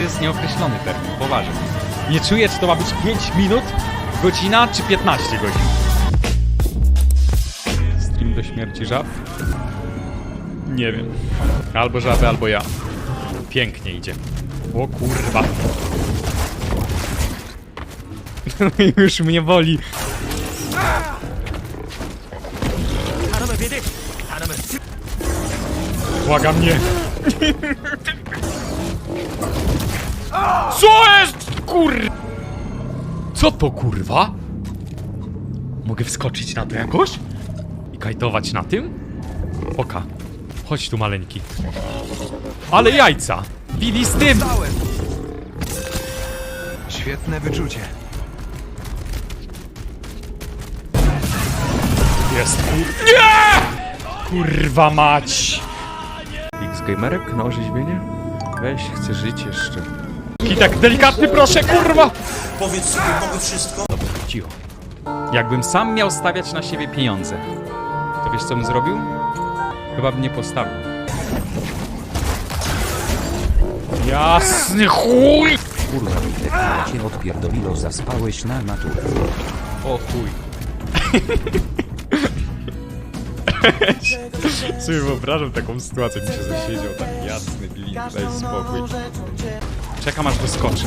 jest nieokreślony termin, poważnie. Nie czuję, czy to ma być 5 minut, godzina, czy 15 godzin. Stream do śmierci żab? Nie wiem. Albo żaby, albo ja. Pięknie idzie. O kurwa. Już mnie boli. Błagam mnie. Co jest? Kur... Co to kurwa? Mogę wskoczyć na to jakoś? I kajtować na tym? Oka. Chodź tu maleńki. Ale jajca! Bili z tym! Świetne wyczucie. Jest kur... Nie! Kurwa mać! X-Gamerek na orzeźwienie? Weź, chcę żyć jeszcze. I tak delikatny proszę, kurwa! Powiedz sobie, mogę wszystko. Cicho. Jakbym sam miał stawiać na siebie pieniądze, to wiesz co bym zrobił? Chyba bym nie postawił. Jasny chuj! Kurwa, jak cię odpierdoliło, zaspałeś na naturę. O chuj. Sobie wyobrażam taką sytuację, gdzie się zasiedział tak jasny glin, daj spokój. Czekam aż wyskoczy.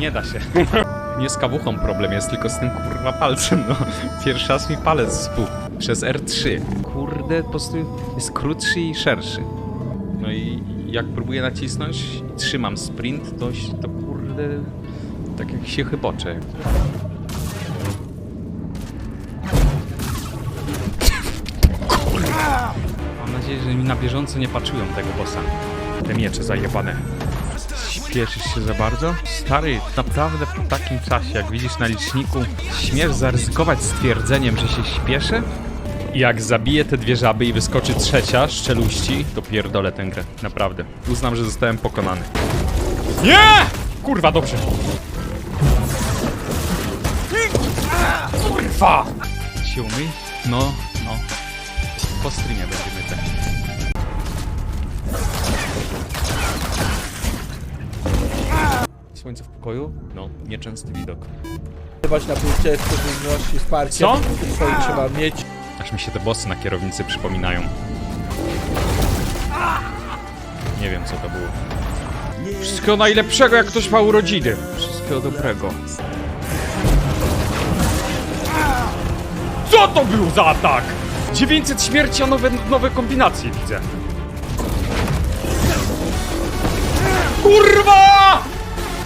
Nie da się. Nie z kawuchą problem jest, tylko z tym kurwa palcem, no. Pierwszy raz mi palec spół. Przez R3. Kurde, po prostu jest krótszy i szerszy. No i jak próbuję nacisnąć i trzymam sprint, to, się- to kurde, tak jak się chybocze. Mam nadzieję, że mi na bieżąco nie paczują tego bossa. Te miecze zajebane. Śpieszysz się za bardzo? Stary, naprawdę po takim czasie, jak widzisz na liczniku, śmiesz zaryzykować stwierdzeniem, że się śpieszę? Jak zabiję te dwie żaby i wyskoczy trzecia z czeluści, to pierdolę tę grę. Naprawdę. Uznam, że zostałem pokonany. Nie! Kurwa, dobrze. Kurwa! Się? No, no. Po streamie będziemy tak. Słońce w pokoju? No, nieczęsty widok. Dbać na punkcie skuteczności wsparcia. Co? Trzeba mieć. Aż mi się te bossy na kierownicy przypominają. Nie wiem co to było. Wszystkiego najlepszego jak ktoś ma urodziny. Wszystkiego dobrego. Co to był za atak? 900 śmierci, a nowe, nowe kombinacje widzę. Kurwa!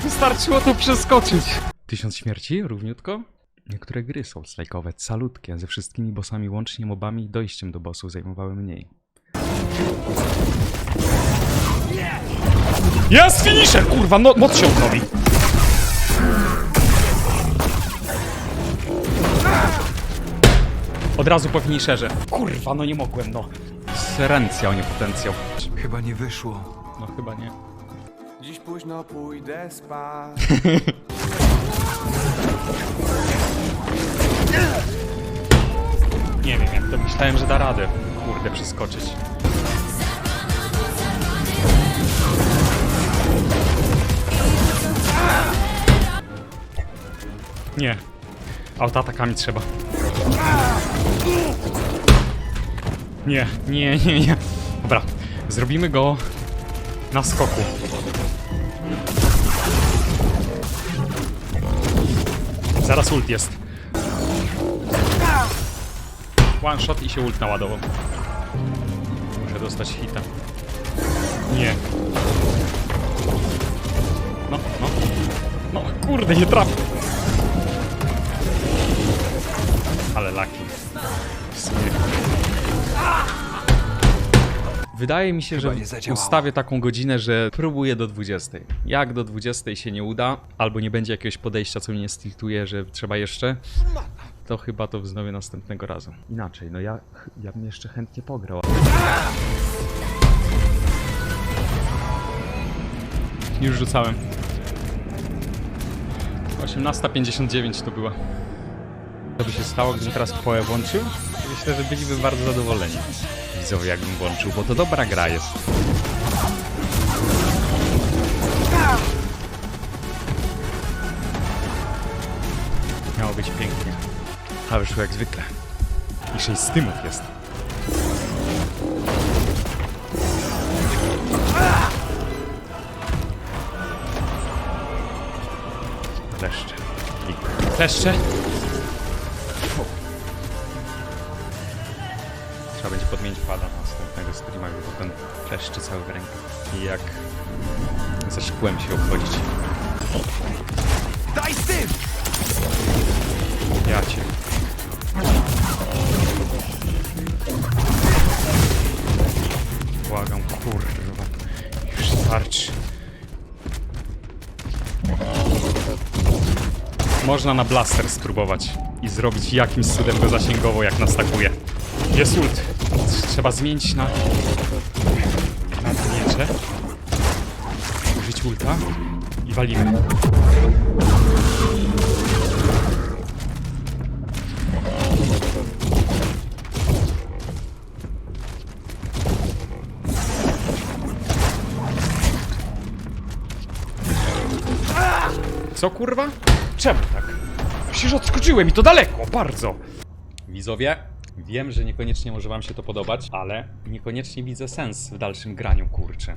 Wystarczyło to przeskoczyć. Tysiąc śmierci? Równiutko? Niektóre gry są slajkowe, calutkie, ze wszystkimi bossami łącznie mobami i dojściem do bossów zajmowały mniej. Jest finisher, kurwa, no, moc się odnowi. Od razu po finisherze. Kurwa, no nie mogłem, no. Serencja, nie potencjał. Chyba nie wyszło. No chyba nie. Dziś późno pójdę spać. Nie wiem, jak to myślałem, że da radę. Kurde, przeskoczyć. Nie. Autoatakami trzeba. Nie, nie, nie, nie. Dobra, zrobimy go na skoku. Zaraz ult jest. One shot i się ult naładował. Muszę dostać hita. Nie. No, no. No, kurde, nie trafię. Ale laki. Smiech. Wydaje mi się, Chyba że ustawię taką godzinę, że próbuję do 20. Jak do 20 się nie uda, albo nie będzie jakiegoś podejścia, co mnie stiltuje, że trzeba jeszcze, to chyba to wznowię następnego razu. Inaczej, no ja, ja bym jeszcze chętnie pograł. Już rzucałem. 18.59 to była. Co by się stało, gdybym teraz połę włączył? Myślę, że byliby bardzo zadowoleni widzowie, jakbym włączył, bo to dobra gra jest. Miało być pięknie, a wyszło jak zwykle. I 6 stymów jest. Kleszcze. Kleszcze. Podmienić pada na następnego streama, gdy potem kleszczy cały w rękę. I jak ze szkłem się obchodzić. Daj! Ja cię. Błagam, kurwa. Już starczy. Można na blaster spróbować i zrobić jakimś cudem go zasięgowo, jak nas takuje. Jest ult. Trzeba zmienić na... na miecze. Użyć ulta i walimy. Co kurwa? Czemu tak? Przecież odskoczyłem i to daleko, bardzo. Widzowie, wiem, że niekoniecznie może wam się to podobać, ale niekoniecznie widzę sens w dalszym graniu, kurczę.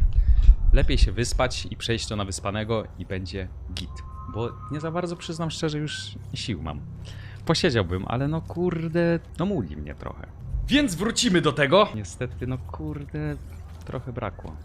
Lepiej się wyspać i przejść to na wyspanego i będzie git. Bo nie za bardzo, przyznam szczerze, już sił mam. Posiedziałbym, ale no kurde, no muli mnie trochę. Więc wrócimy do tego. Niestety, no kurde, trochę brakło.